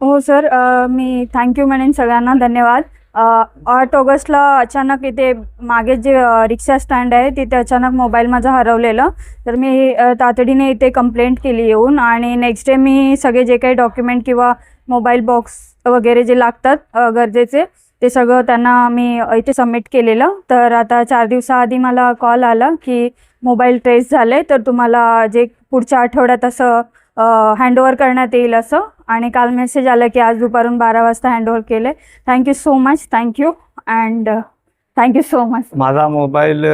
हो सर. मी थँक्यू म्हणेन सगळ्यांना धन्यवाद. आठ ऑगस्टला अचानक इथे मागे जे रिक्षा स्टँड आहे तिथे अचानक मोबाईल माझा हरवलेलं. तर मी तातडीने इथे कंप्लेंट केली येऊन आणि नेक्स्ट डे मी सगळे जे काही डॉक्युमेंट किंवा मोबाईल बॉक्स वगैरे जे लागतात गरजेचे ते सगळं त्यांना मी इथे सबमिट केलेलं. तर आता चार दिवसाआधी मला कॉल आला की मोबाईल ट्रेस झाले तर तुम्हाला जे पुढच्या आठवड्यात असं हँडओव्हर करण्यात येईल असं. आणि काल मेसेज आला की आज दुपारून बारा वाजता हँडओव्हर केले thank you so much thank you and thank you so much माझा मोबाईल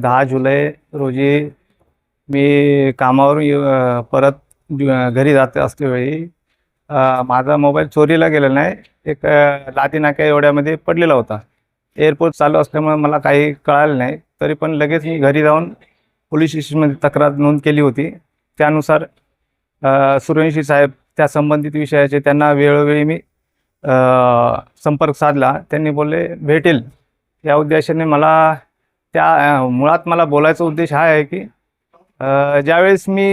दहा जुलै रोजी मी कामावरून येऊ- परत घरी जात असल्यावेळी माझा मोबाईल चोरीला गेलेला नाही. एक अ, लादी नाक्या एवढ्यामध्ये पडलेला होता. एअरपोर्ट चालू असल्यामुळे मला काही कळालं नाही. तरी पण लगेच मी घरी जाऊन पोलीस स्टेशनमध्ये तक्रार नोंद केली होती. त्यानुसार सूर्यवंशी साहेब त्या संबंधित विषयाचे त्यांना वेळोवेळी मी संपर्क साधला. त्यांनी बोलले भेटेल. या उद्देशाने मला त्या मुळात मला बोलायचा उद्देश हा आहे की ज्यावेळेस मी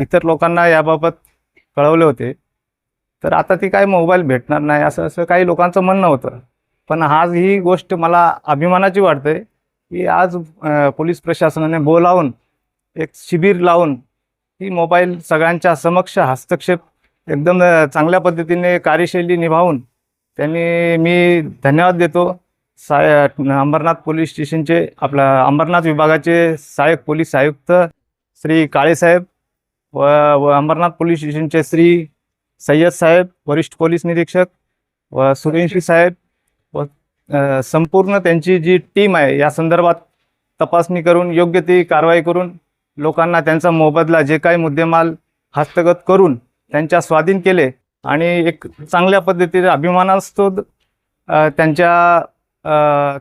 इतर लोकांना याबाबत कळवले होते तर आता ती काय मोबाईल भेटणार नाही असं असं काही लोकांचं म्हणणं होतं. पण आज ही गोष्ट मला अभिमानाची वाटते की आज पोलीस प्रशासनाने बोलावून एक शिबिर लावून ही मोबाईल सगळ्यांच्या समक्ष हस्तक्षेप एकदम चांगल्या पद्धतीने कार्यशैली निभावून त्यांनी मी धन्यवाद देतो. साय अंबरनाथ पोलीस स्टेशनचे आपल्या अंबरनाथ विभागाचे सहाय्यक पोलीस आयुक्त श्री काळेसाहेब व व अंबरनाथ पोलीस स्टेशनचे श्री सय्यद साहेब वरिष्ठ पोलीस निरीक्षक व सूर्यवंशी साहेब व संपूर्ण त्यांची जी टीम आहे या संदर्भात तपासणी करून योग्य ती कारवाई करून लोकांना त्यांचा मोबदला जे काही मुद्देमाल हस्तगत करून त्यांच्या स्वाधीन केले आणि एक चांगल्या पद्धतीने अभिमानास्पद त्यांच्या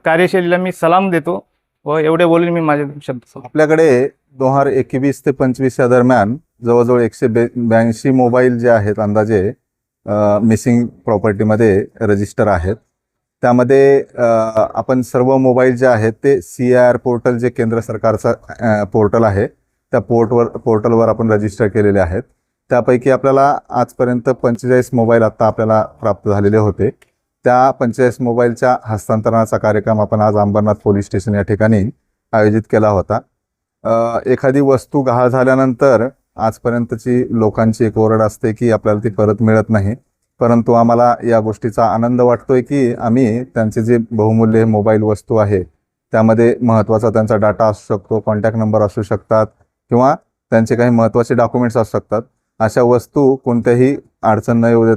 कार्यशैलीला मी सलाम देतो व एवढे बोलून मी माझे शब्द आपल्याकडे दोन हजार एकवीस ते पंचवीस या दरम्यान जवळजवळ एकशे बे ब्याऐंशी मोबाईल जे आहेत अंदाजे मिसिंग प्रॉपर्टीमध्ये रजिस्टर आहेत. त्यामध्ये आपण सर्व मोबाईल जे आहेत ते सी आय आर पोर्टल जे केंद्र सरकारचं पोर्टल आहे त्या पोर्टवर पोर्टलवर आपण रजिस्टर केलेले आहेत. त्यापैकी आपल्याला आजपर्यंत पंचेचाळीस मोबाईल आत्ता आपल्याला प्राप्त झालेले होते. त्या पंचेचाळीस मोबाईलच्या हस्तांतरणाचा कार्यक्रम आपण आज अंबरनाथ पोलीस स्टेशन या ठिकाणी आयोजित केला होता. एखादी वस्तू गहाळ झाल्यानंतर आजपर्यंतची लोकांची एक ओरड असते की आपल्याला ती परत मिळत नाही. परंतु आम्हाला या गोष्टीचा आनंद वाटतोय की आम्ही त्यांचे जे बहुमूल्य मोबाईल वस्तू आहे त्यामध्ये महत्त्वाचा त्यांचा डाटा असू शकतो कॉन्टॅक्ट नंबर असू शकतात किंवा त्यांचे काही महत्त्वाचे डॉक्युमेंट्स असू शकतात. अशा वस्तू कोणत्याही अडचण न येऊ देता